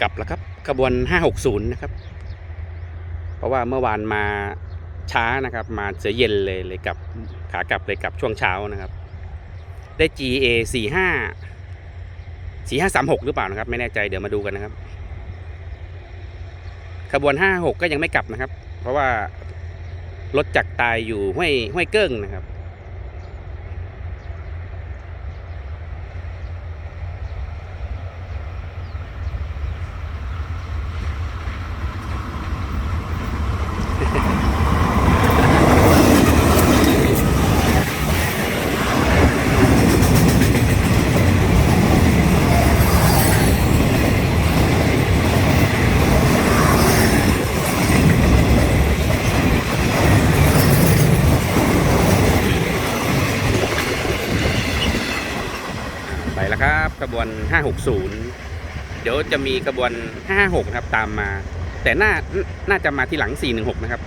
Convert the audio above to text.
กลับแล้วครับขบวน 560 นะครับ เพราะว่าเมื่อวานมาช้านะครับ มาเสียเย็นเลยเลยกลับขากลับเลยกลับช่วงเช้านะครับ ได้ GA 45 4536 หรือเปล่านะครับ ไม่แน่ใจเดี๋ยวมาดูกันนะครับขบวน 56 ก็ยังไม่กลับนะครับ เพราะว่ารถจักรตายอยู่ห้วยห้วยเกิ้งนะครับ ไปแล้วครับขบวน 560 เดี๋ยวจะมีขบวน556 นะครับ ตามมา แต่น่าน่าจะมาที่หลัง 416 นะครับ